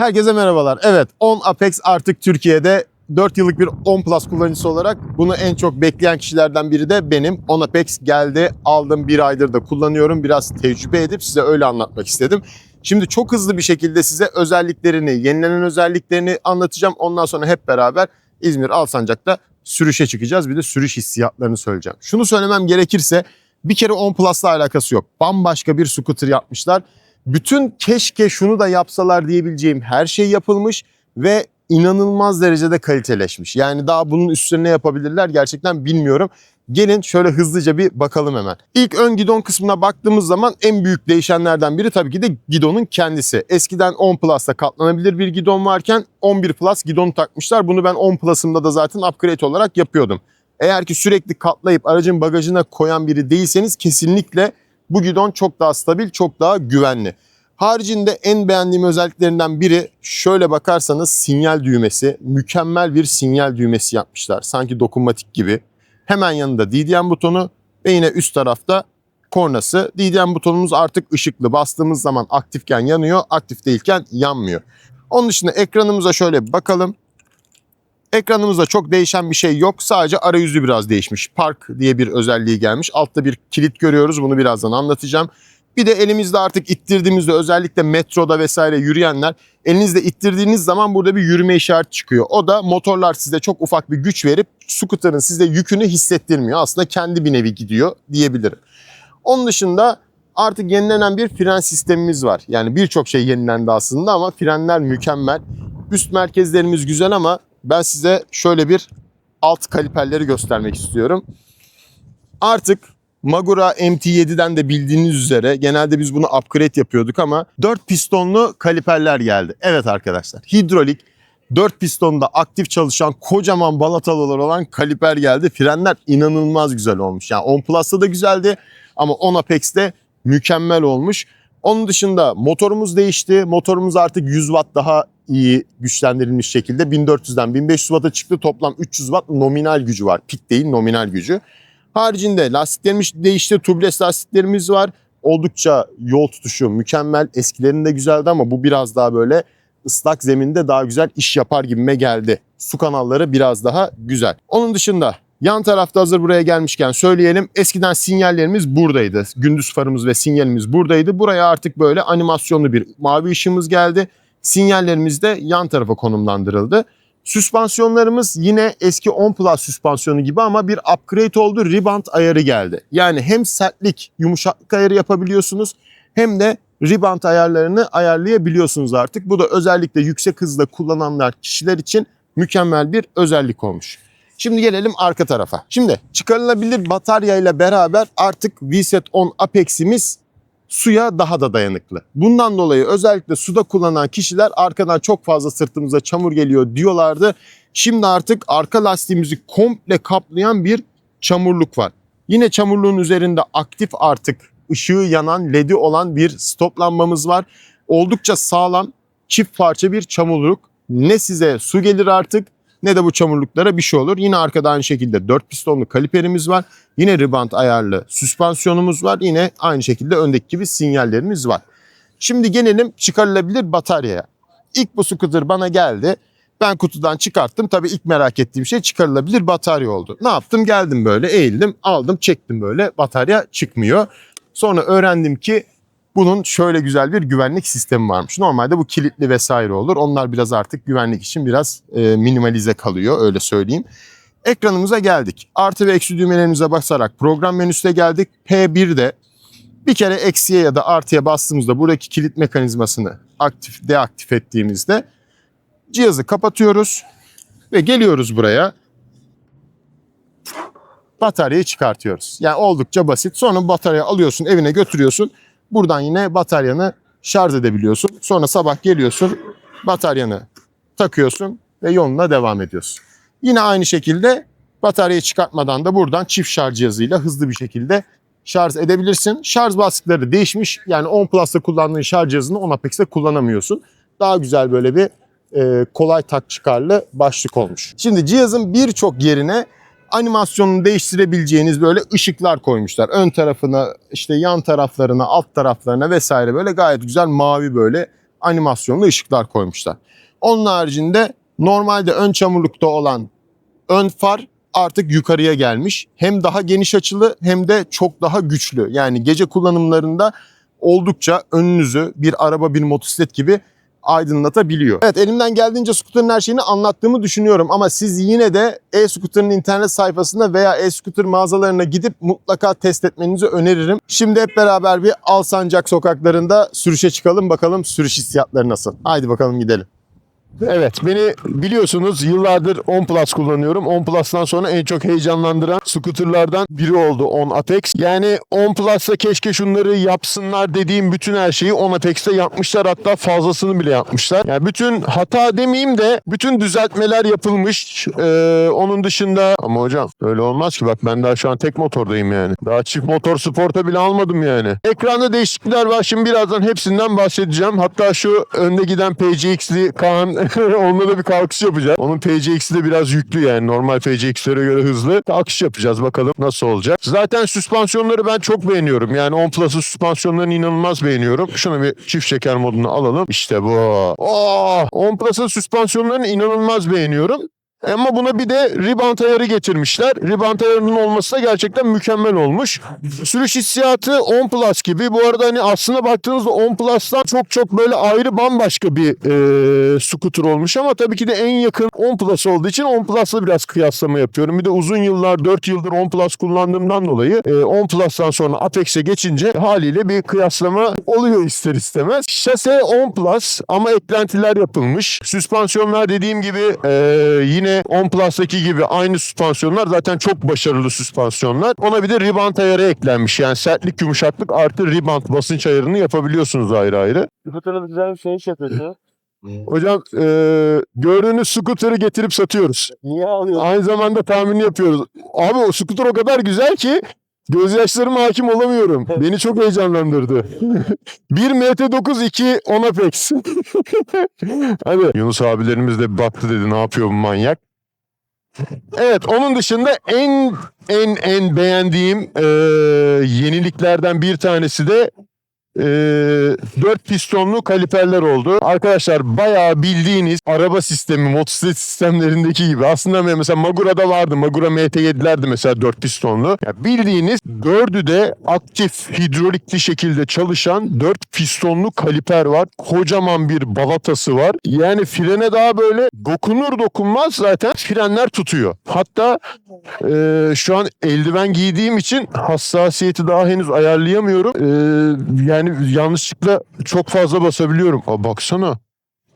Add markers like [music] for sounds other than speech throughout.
Herkese merhabalar. Evet 10 Apex artık Türkiye'de 4 yıllık bir 10 Plus kullanıcısı olarak bunu en çok bekleyen kişilerden biri de benim. 10 Apex geldi, aldım bir aydır da kullanıyorum. Biraz tecrübe edip size öyle anlatmak istedim. Şimdi çok hızlı bir şekilde size özelliklerini, yenilenen özelliklerini anlatacağım. Ondan sonra hep beraber İzmir Alsancak'ta sürüşe çıkacağız. Bir de sürüş hissiyatlarını söyleyeceğim. Şunu söylemem gerekirse bir kere 10 Plus'la alakası yok. Bambaşka bir scooter yapmışlar. Bütün keşke şunu da yapsalar diyebileceğim her şey yapılmış ve inanılmaz derecede kaliteleşmiş. Yani daha bunun üstüne ne yapabilirler gerçekten bilmiyorum. Gelin şöyle hızlıca bir bakalım hemen. İlk ön gidon kısmına baktığımız zaman en büyük değişenlerden biri tabii ki de gidonun kendisi. Eskiden 10 Plus'ta katlanabilir bir gidon varken 11 Plus gidonu takmışlar. Bunu ben 10 Plus'ımda da zaten upgrade olarak yapıyordum. Eğer ki sürekli katlayıp aracın bagajına koyan biri değilseniz kesinlikle bu gidon çok daha stabil, çok daha güvenli. Haricinde en beğendiğim özelliklerinden biri şöyle bakarsanız sinyal düğmesi. Mükemmel bir sinyal düğmesi yapmışlar. Sanki dokunmatik gibi. Hemen yanında DDM butonu ve yine üst tarafta kornası. DDM butonumuz artık ışıklı. Bastığımız zaman aktifken yanıyor, aktif değilken yanmıyor. Onun dışında ekranımıza şöyle bir bakalım. Ekranımızda çok değişen bir şey yok. Sadece arayüzü biraz değişmiş. Park diye bir özelliği gelmiş. Altta bir kilit görüyoruz. Bunu birazdan anlatacağım. Bir de elimizde artık ittirdiğimizde özellikle metroda vesaire yürüyenler elinizde ittirdiğiniz zaman burada bir yürüme işareti çıkıyor. O da motorlar size çok ufak bir güç verip scooter'ın size yükünü hissettirmiyor. Aslında kendi bir nevi gidiyor diyebilirim. Onun dışında artık yenilenen bir fren sistemimiz var. Yani birçok şey yenilendi aslında ama frenler mükemmel. Üst merkezlerimiz güzel ama ben size şöyle bir alt kaliperleri göstermek istiyorum. Artık Magura MT7'den de bildiğiniz üzere genelde biz bunu upgrade yapıyorduk ama 4 pistonlu kaliperler geldi. Evet arkadaşlar hidrolik 4 pistonda aktif çalışan kocaman balatalar olan kaliper geldi. Frenler inanılmaz güzel olmuş. Yani 10 Plus'ta da güzeldi ama 10 Apex'te mükemmel olmuş. Onun dışında motorumuz değişti. Motorumuz artık 100 watt daha iyi güçlendirilmiş şekilde 1400'den 1500 watt'a çıktı. Toplam 300 watt nominal gücü var. Pik değil nominal gücü. Haricinde lastiklerimiz değişti. Tubeless lastiklerimiz var. Oldukça yol tutuşu mükemmel. Eskilerinde güzeldi ama bu biraz daha böyle ıslak zeminde daha güzel iş yapar gibime geldi. Su kanalları biraz daha güzel. Onun dışında yan tarafta hazır buraya gelmişken söyleyelim. Eskiden sinyallerimiz buradaydı. Gündüz farımız ve sinyalimiz buradaydı. Buraya artık böyle animasyonlu bir mavi ışığımız geldi. Sinyallerimiz de yan tarafa konumlandırıldı. Süspansiyonlarımız yine eski 10 Plus süspansiyonu gibi ama bir upgrade oldu. Rebound ayarı geldi. Yani hem sertlik, yumuşaklık ayarı yapabiliyorsunuz hem de rebound ayarlarını ayarlayabiliyorsunuz artık. Bu da özellikle yüksek hızda kullananlar kişiler için mükemmel bir özellik olmuş. Şimdi gelelim arka tarafa. Şimdi çıkarılabilir batarya ile beraber artık VSET 10 Apex'imiz suya daha da dayanıklı. Bundan dolayı özellikle suda kullanan kişiler arkadan çok fazla sırtımıza çamur geliyor diyorlardı. Şimdi artık arka lastiğimizi komple kaplayan bir çamurluk var. Yine çamurluğun üzerinde aktif artık ışığı yanan ledi olan bir stop lambamız var. Oldukça sağlam çift parça bir çamurluk. Ne size su gelir artık ne de bu çamurluklara bir şey olur. Yine arkada aynı şekilde 4 pistonlu kaliperimiz var. Yine ribant ayarlı süspansiyonumuz var. Yine aynı şekilde öndeki gibi sinyallerimiz var. Şimdi gelelim çıkarılabilir bataryaya. İlk bu scooter bana geldi. Ben kutudan çıkarttım. Tabii ilk merak ettiğim şey çıkarılabilir batarya oldu. Ne yaptım? Geldim böyle eğildim, aldım, çektim böyle. Batarya çıkmıyor. Sonra öğrendim ki bunun şöyle güzel bir güvenlik sistemi varmış. Normalde bu kilitli vesaire olur. Onlar biraz artık güvenlik için biraz e, minimalize kalıyor öyle söyleyeyim. Ekranımıza geldik. Artı ve eksi düğmelerimize basarak program menüsüne geldik. P1'de bir kere eksiye ya da artıya bastığımızda buradaki kilit mekanizmasını aktif deaktif ettiğimizde cihazı kapatıyoruz ve geliyoruz buraya. Bataryayı çıkartıyoruz. Yani oldukça basit. Sonra bataryayı alıyorsun, evine götürüyorsun. Buradan yine bataryanı şarj edebiliyorsun. Sonra sabah geliyorsun, bataryanı takıyorsun ve yoluna devam ediyorsun. Yine aynı şekilde bataryayı çıkartmadan da buradan çift şarj cihazıyla hızlı bir şekilde şarj edebilirsin. Şarj bastıkları değişmiş. Yani 10 Plus'ta kullandığın şarj cihazını 10 Apex'te kullanamıyorsun. Daha güzel böyle bir e, kolay tak çıkarlı başlık olmuş. Şimdi cihazın birçok yerine animasyonunu değiştirebileceğiniz böyle ışıklar koymuşlar. Ön tarafına, işte yan taraflarına, alt taraflarına vesaire böyle gayet güzel mavi böyle animasyonlu ışıklar koymuşlar. Onun haricinde normalde ön çamurlukta olan ön far artık yukarıya gelmiş. Hem daha geniş açılı hem de çok daha güçlü. Yani gece kullanımlarında oldukça önünüzü bir araba bir motosiklet gibi aydınlatabiliyor. Evet elimden geldiğince scooter'ın her şeyini anlattığımı düşünüyorum ama siz yine de e-scooter'ın internet sayfasında veya e-scooter mağazalarına gidip mutlaka test etmenizi öneririm. Şimdi hep beraber bir Alsancak sokaklarında sürüşe çıkalım bakalım sürüş hissiyatları nasıl. Haydi bakalım gidelim. Evet beni biliyorsunuz yıllardır 10 Plus kullanıyorum. 10 Plus'tan sonra en çok heyecanlandıran scooterlardan biri oldu 10 Apex. Yani 10 Plus'ta keşke şunları yapsınlar dediğim bütün her şeyi 10 Apex'te yapmışlar. Hatta fazlasını bile yapmışlar. Yani bütün hata demeyeyim de bütün düzeltmeler yapılmış. Ee, onun dışında ama hocam öyle olmaz ki bak ben daha şu an tek motordayım yani. Daha çift motor sporta bile almadım yani. Ekranda değişiklikler var. Şimdi birazdan hepsinden bahsedeceğim. Hatta şu önde giden PCX'li Kaan [laughs] onunla da bir kalkış yapacağız. Onun PCX'i de biraz yüklü yani. Normal PCX'lere göre hızlı. Kalkış yapacağız bakalım nasıl olacak. Zaten süspansiyonları ben çok beğeniyorum. Yani 10 Plus'ın süspansiyonlarını inanılmaz beğeniyorum. Şunu bir çift şeker moduna alalım. İşte bu. Oh! 10 Plus'ın süspansiyonlarını inanılmaz beğeniyorum. Ama buna bir de rebound ayarı getirmişler. Rebound ayarının olması da gerçekten mükemmel olmuş. Sürüş hissiyatı 10 Plus gibi. Bu arada hani aslına baktığınızda 10 Plus'tan çok çok böyle ayrı bambaşka bir e, scooter olmuş ama tabii ki de en yakın 10 Plus olduğu için 10 Plus'la biraz kıyaslama yapıyorum. Bir de uzun yıllar 4 yıldır 10 Plus kullandığımdan dolayı e, 10 Plus'tan sonra Apex'e geçince haliyle bir kıyaslama oluyor ister istemez. Şase 10 Plus ama eklentiler yapılmış. Süspansiyonlar dediğim gibi e, yine 10 Plus'taki gibi aynı süspansiyonlar zaten çok başarılı süspansiyonlar. Ona bir de rebound ayarı eklenmiş. Yani sertlik yumuşaklık artı rebound basınç ayarını yapabiliyorsunuz ayrı ayrı. Scooter'da güzel bir şey iş yapıyorsun. Hocam e, gördüğünüz scooter'ı getirip satıyoruz. Niye alıyorsun? Aynı zamanda tahmini yapıyoruz. Abi o scooter o kadar güzel ki gözyaşlarıma hakim olamıyorum. [laughs] Beni çok heyecanlandırdı. 1 MT9 2 10 Apex. Hadi Yunus abilerimiz de baktı dedi ne yapıyor bu manyak. Evet onun dışında en en en beğendiğim e, yeniliklerden bir tanesi de e, 4 pistonlu kaliperler oldu. Arkadaşlar bayağı bildiğiniz araba sistemi, motosiklet sistemlerindeki gibi. Aslında mesela Magura'da vardı. Magura MT7'lerdi mesela 4 pistonlu. Ya bildiğiniz dördü de aktif hidrolikli şekilde çalışan 4 pistonlu kaliper var. Kocaman bir balatası var. Yani frene daha böyle dokunur dokunmaz zaten frenler tutuyor. Hatta e, şu an eldiven giydiğim için hassasiyeti daha henüz ayarlayamıyorum. E, yani yanlışlıkla çok fazla basabiliyorum. Aa, baksana.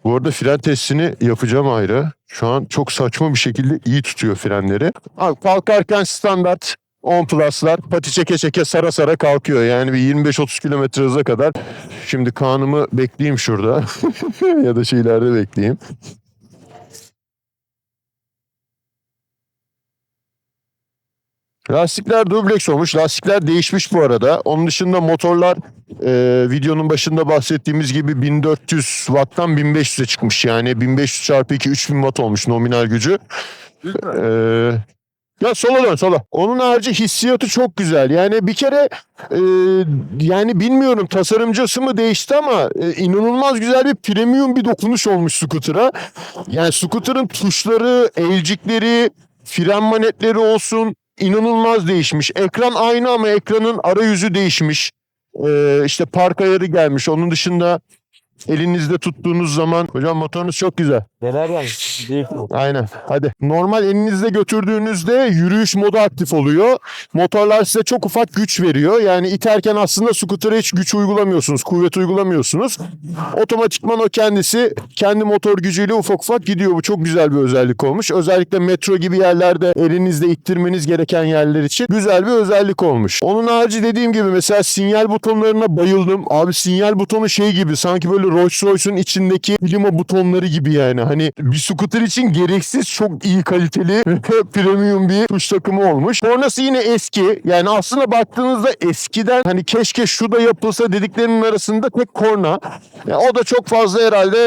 Bu arada fren testini yapacağım ayrı. Şu an çok saçma bir şekilde iyi tutuyor frenleri. Abi kalkarken standart 10 plus'lar pati çeke çeke sara sara kalkıyor. Yani bir 25-30 kilometre hıza kadar. Şimdi kanımı bekleyeyim şurada. [laughs] ya da şeylerde bekleyeyim. Lastikler dubleks olmuş. Lastikler değişmiş bu arada. Onun dışında motorlar e, videonun başında bahsettiğimiz gibi 1400 watt'tan 1500'e çıkmış. Yani 1500 çarpı 2 3000 watt olmuş nominal gücü. E, ya sola dön sola. Onun harici hissiyatı çok güzel. Yani bir kere e, yani bilmiyorum tasarımcısı mı değişti ama e, inanılmaz güzel bir premium bir dokunuş olmuş scooter'a. Yani scooter'ın tuşları, elcikleri, fren manetleri olsun inanılmaz değişmiş. Ekran aynı ama ekranın arayüzü değişmiş. Ee, işte park ayarı gelmiş. Onun dışında elinizde tuttuğunuz zaman hocam motorunuz çok güzel. Neler? Değil. Aynen. Hadi. Normal elinizde götürdüğünüzde yürüyüş modu aktif oluyor. Motorlar size çok ufak güç veriyor. Yani iterken aslında scooter'a hiç güç uygulamıyorsunuz. Kuvvet uygulamıyorsunuz. Otomatikman o kendisi kendi motor gücüyle ufak ufak gidiyor. Bu çok güzel bir özellik olmuş. Özellikle metro gibi yerlerde elinizde ittirmeniz gereken yerler için güzel bir özellik olmuş. Onun harici dediğim gibi mesela sinyal butonlarına bayıldım. Abi sinyal butonu şey gibi sanki böyle Rolls Royce'un içindeki klima butonları gibi yani. Hani bir scooter için gereksiz çok iyi kaliteli [laughs] premium bir tuş takımı olmuş. Kornası yine eski. Yani aslında baktığınızda eskiden hani keşke şu da yapılsa dediklerinin arasında tek korna. Ya o da çok fazla herhalde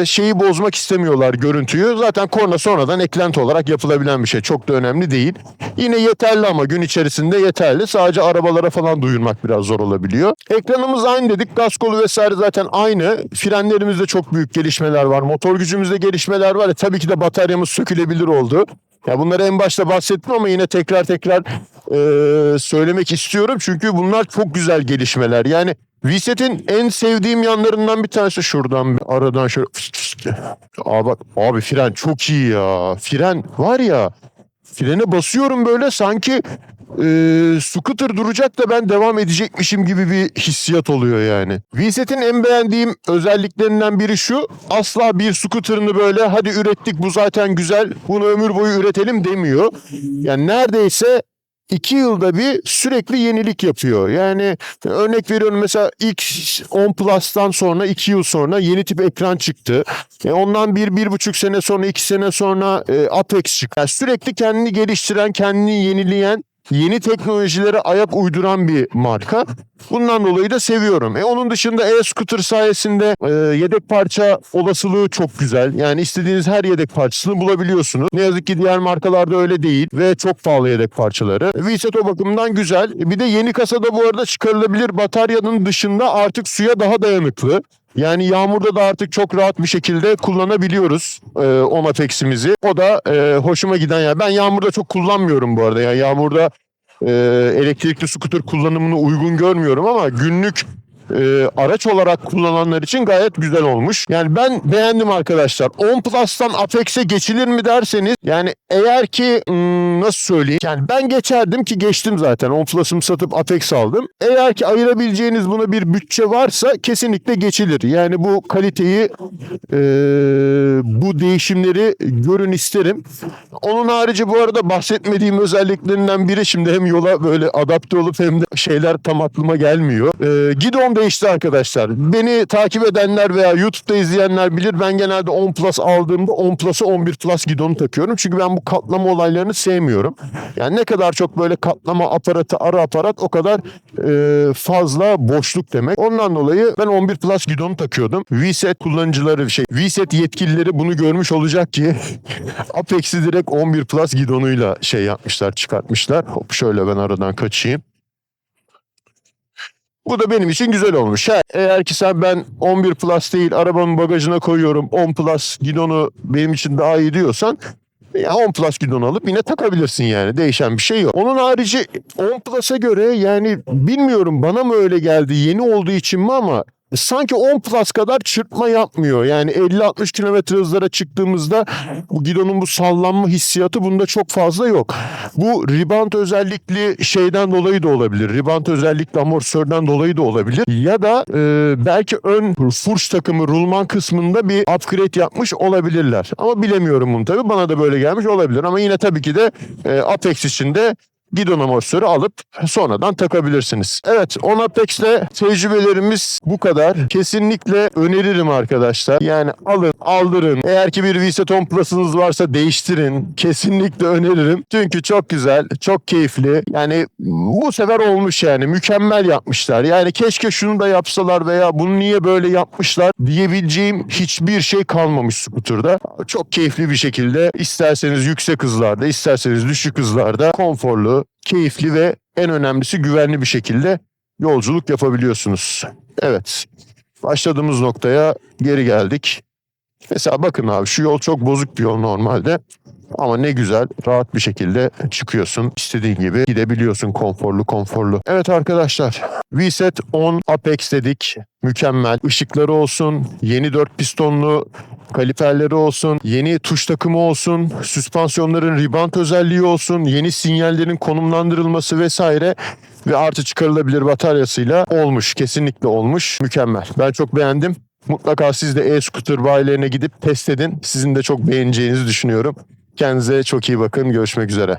e, şeyi bozmak istemiyorlar görüntüyü. Zaten korna sonradan eklenti olarak yapılabilen bir şey. Çok da önemli değil. Yine yeterli ama gün içerisinde yeterli. Sadece arabalara falan duyurmak biraz zor olabiliyor. Ekranımız aynı dedik. Gaz kolu vesaire zaten aynı. Frenlerimizde çok büyük gelişmeler var. Motor gücümüzde gelişmeler var. E, tabii ki de bataryamız sökülebilir oldu. Ya bunları en başta bahsettim ama yine tekrar tekrar e, söylemek istiyorum. Çünkü bunlar çok güzel gelişmeler. Yani Reset'in en sevdiğim yanlarından bir tanesi şuradan bir aradan şöyle Aa bak abi fren çok iyi ya. Fren var ya frene basıyorum böyle sanki e, scooter duracak da ben devam edecekmişim gibi bir hissiyat oluyor yani. Reset'in en beğendiğim özelliklerinden biri şu. Asla bir scooter'ını böyle hadi ürettik bu zaten güzel bunu ömür boyu üretelim demiyor. Yani neredeyse iki yılda bir sürekli yenilik yapıyor. Yani örnek veriyorum mesela ilk 10 Plus'tan sonra iki yıl sonra yeni tip ekran çıktı. E ondan bir, bir buçuk sene sonra, iki sene sonra e, Apex çıktı. Yani sürekli kendini geliştiren, kendini yenileyen, yeni teknolojilere ayak uyduran bir marka. Bundan dolayı da seviyorum. E onun dışında e-scooter sayesinde e, yedek parça olasılığı çok güzel. Yani istediğiniz her yedek parçasını bulabiliyorsunuz. Ne yazık ki diğer markalarda öyle değil ve çok pahalı yedek parçaları. VSET o bakımdan güzel. E, Bir de yeni kasada bu arada çıkarılabilir bataryanın dışında artık suya daha dayanıklı. Yani yağmurda da artık çok rahat bir şekilde kullanabiliyoruz e, on Apex'imizi. O da e, hoşuma giden ya. Ben yağmurda çok kullanmıyorum bu arada. Yani yağmurda e, elektrikli scooter kullanımını uygun görmüyorum ama günlük e, araç olarak kullananlar için gayet güzel olmuş. Yani ben beğendim arkadaşlar. 10 Plus'tan Apex'e geçilir mi derseniz yani eğer ki hmm, nasıl söyleyeyim yani ben geçerdim ki geçtim zaten 10 Plus'ımı satıp Apex aldım. Eğer ki ayırabileceğiniz buna bir bütçe varsa kesinlikle geçilir. Yani bu kaliteyi e, bu değişimleri görün isterim. Onun harici bu arada bahsetmediğim özelliklerinden biri şimdi hem yola böyle adapte olup hem de şeyler tam aklıma gelmiyor. Ee, değişti arkadaşlar. Beni takip edenler veya YouTube'da izleyenler bilir. Ben genelde 10 Plus aldığımda 10 Plus'a 11 Plus gidonu takıyorum. Çünkü ben bu katlama olaylarını sevmiyorum. Yani ne kadar çok böyle katlama aparatı, ara aparat o kadar e, fazla boşluk demek. Ondan dolayı ben 11 Plus gidonu takıyordum. VSET kullanıcıları şey VSET yetkilileri bunu görmüş olacak ki [laughs] Apex'i direkt 11 Plus gidonuyla şey yapmışlar, çıkartmışlar. Hop şöyle ben aradan kaçayım. Bu da benim için güzel olmuş. Ha, eğer ki sen ben 11 Plus değil arabamın bagajına koyuyorum 10 Plus gidonu benim için daha iyi diyorsan ya 10 Plus gidon alıp yine takabilirsin yani. Değişen bir şey yok. Onun harici 10 Plus'a göre yani bilmiyorum bana mı öyle geldi yeni olduğu için mi ama sanki 10 Plus kadar çırpma yapmıyor. Yani 50-60 kilometre hızlara çıktığımızda bu gidonun bu sallanma hissiyatı bunda çok fazla yok. Bu rebound özellikli şeyden dolayı da olabilir. Rebound özellikli amortisörden dolayı da olabilir. Ya da e, belki ön furş takımı rulman kısmında bir upgrade yapmış olabilirler. Ama bilemiyorum bunu tabii. Bana da böyle gelmiş olabilir. Ama yine tabii ki de e, Apex için de gidon amortisörü alıp sonradan takabilirsiniz. Evet 10 Apex'te tecrübelerimiz bu kadar. Kesinlikle öneririm arkadaşlar. Yani alın, aldırın. Eğer ki bir VSET 10 Plus'ınız varsa değiştirin. Kesinlikle öneririm. Çünkü çok güzel, çok keyifli. Yani bu sefer olmuş yani. Mükemmel yapmışlar. Yani keşke şunu da yapsalar veya bunu niye böyle yapmışlar diyebileceğim hiçbir şey kalmamış skuterda. Çok keyifli bir şekilde isterseniz yüksek hızlarda, isterseniz düşük hızlarda konforlu, keyifli ve en önemlisi güvenli bir şekilde yolculuk yapabiliyorsunuz. Evet. Başladığımız noktaya geri geldik. Mesela bakın abi şu yol çok bozuk bir yol normalde. Ama ne güzel rahat bir şekilde çıkıyorsun. İstediğin gibi gidebiliyorsun konforlu konforlu. Evet arkadaşlar VSET 10 Apex dedik. Mükemmel. Işıkları olsun, yeni 4 pistonlu kaliperleri olsun, yeni tuş takımı olsun, süspansiyonların rebound özelliği olsun, yeni sinyallerin konumlandırılması vesaire ve artı çıkarılabilir bataryasıyla olmuş. Kesinlikle olmuş. Mükemmel. Ben çok beğendim. Mutlaka siz de e-scooter bayilerine gidip test edin. Sizin de çok beğeneceğinizi düşünüyorum. Kendinize çok iyi bakın. Görüşmek üzere.